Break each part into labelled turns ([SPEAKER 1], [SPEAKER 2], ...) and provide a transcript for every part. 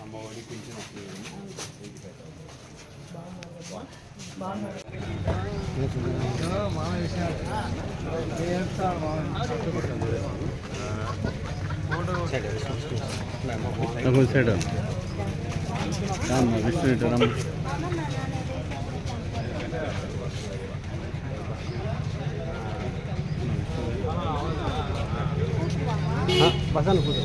[SPEAKER 1] Amma Vodi pension
[SPEAKER 2] Raghu side రామ్మ విష్ణు ఇటు రమ్మ
[SPEAKER 1] బసాను కూర్చో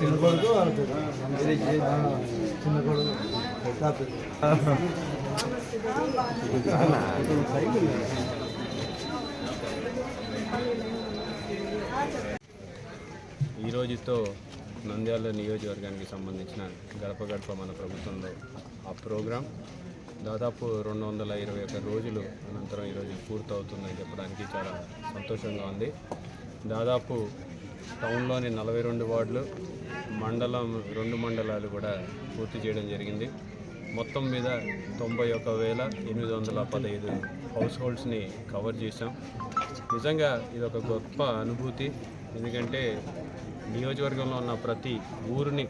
[SPEAKER 3] చిన్న కొడుకు చిన్న కొడుకు
[SPEAKER 1] ఈ రోజుతో నంద్యాల నియోజకవర్గానికి సంబంధించిన గడప గడప మన ప్రభుత్వంలో ఆ ప్రోగ్రాం దాదాపు రెండు వందల ఇరవై ఒక్క రోజులు అనంతరం ఈరోజు పూర్తవుతుందని చెప్పడానికి చాలా సంతోషంగా ఉంది. దాదాపు టౌన్లోని నలభై రెండు వార్డులు మండలం రెండు మండలాలు కూడా పూర్తి చేయడం జరిగింది. మొత్తం మీద తొంభై ఒక్క వేల ఎనిమిది వందల పదహైదు హౌస్ హోల్డ్స్ని కవర్ చేశాం. నిజంగా ఇది ఒక గొప్ప అనుభూతి. ఎందుకంటే నియోజకవర్గంలో ఉన్న ప్రతి ఊరిని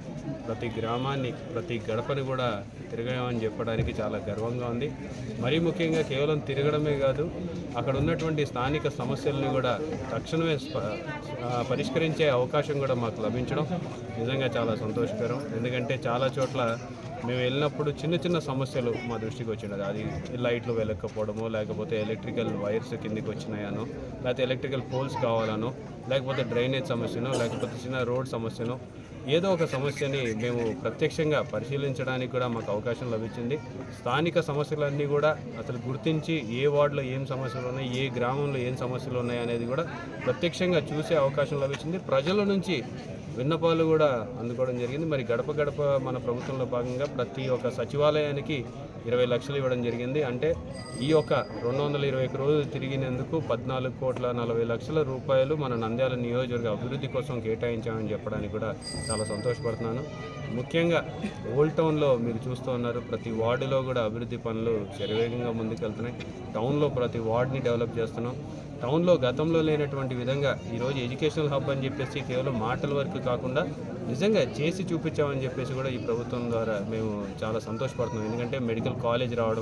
[SPEAKER 1] ప్రతి గ్రామాన్ని ప్రతి గడపని కూడా తిరగామని చెప్పడానికి చాలా గర్వంగా ఉంది. మరీ ముఖ్యంగా కేవలం తిరగడమే కాదు అక్కడ ఉన్నటువంటి స్థానిక సమస్యలను కూడా తక్షణమే పరిష్కరించే అవకాశం కూడా మాకు లభించడం నిజంగా చాలా సంతోషకరం. ఎందుకంటే చాలా చోట్ల మేము వెళ్ళినప్పుడు చిన్న చిన్న సమస్యలు మా దృష్టికి వచ్చినది. అది లైట్లు వెళ్ళకపోవడమో లేకపోతే ఎలక్ట్రికల్ వైర్స్ కిందికి వచ్చినాయనో లేకపోతే ఎలక్ట్రికల్ పోల్స్ కావాలనో లేకపోతే డ్రైనేజ్ సమస్యనో లేకపోతే చిన్న రోడ్ సమస్యనో ఏదో ఒక సమస్యని మేము ప్రత్యక్షంగా పరిశీలించడానికి కూడా మాకు అవకాశం లభించింది. స్థానిక సమస్యలన్నీ కూడా అసలు గుర్తించి ఏ వార్డులో ఏం సమస్యలు ఉన్నాయి ఏ గ్రామంలో ఏం సమస్యలు ఉన్నాయి అనేది కూడా ప్రత్యక్షంగా చూసే అవకాశం లభించింది. ప్రజల నుంచి విన్నపాలు కూడా అందుకోవడం జరిగింది. మరి గడప గడప మన ప్రభుత్వంలో భాగంగా ప్రతి ఒక్క సచివాలయానికి ఇరవై లక్షలు ఇవ్వడం జరిగింది. అంటే ఈ యొక్క రెండు వందల ఇరవై ఒక రోజులు తిరిగినందుకు పద్నాలుగు కోట్ల నలభై లక్షల రూపాయలు మన నంద్యాల నియోజకవర్గ అభివృద్ధి కోసం కేటాయించామని చెప్పడానికి కూడా చాలా సంతోషపడుతున్నాను. ముఖ్యంగా ఓల్డ్ టౌన్లో మీరు చూస్తూ ఉన్నారు ప్రతి వార్డులో కూడా అభివృద్ధి పనులు శరవేగంగా ముందుకెళ్తున్నాయి. టౌన్లో ప్రతి వార్డ్ని డెవలప్ చేస్తున్నాం. టౌన్లో గతంలో లేనటువంటి విధంగా ఈరోజు ఎడ్యుకేషనల్ హబ్ అని చెప్పేసి కేవలం మాటల వరకు కాకుండా నిజంగా చేసి చూపించామని చెప్పేసి కూడా ఈ ప్రభుత్వం ద్వారా మేము చాలా సంతోషపడుతున్నాం. ఎందుకంటే మెడికల్ కాలేజ్ రావడం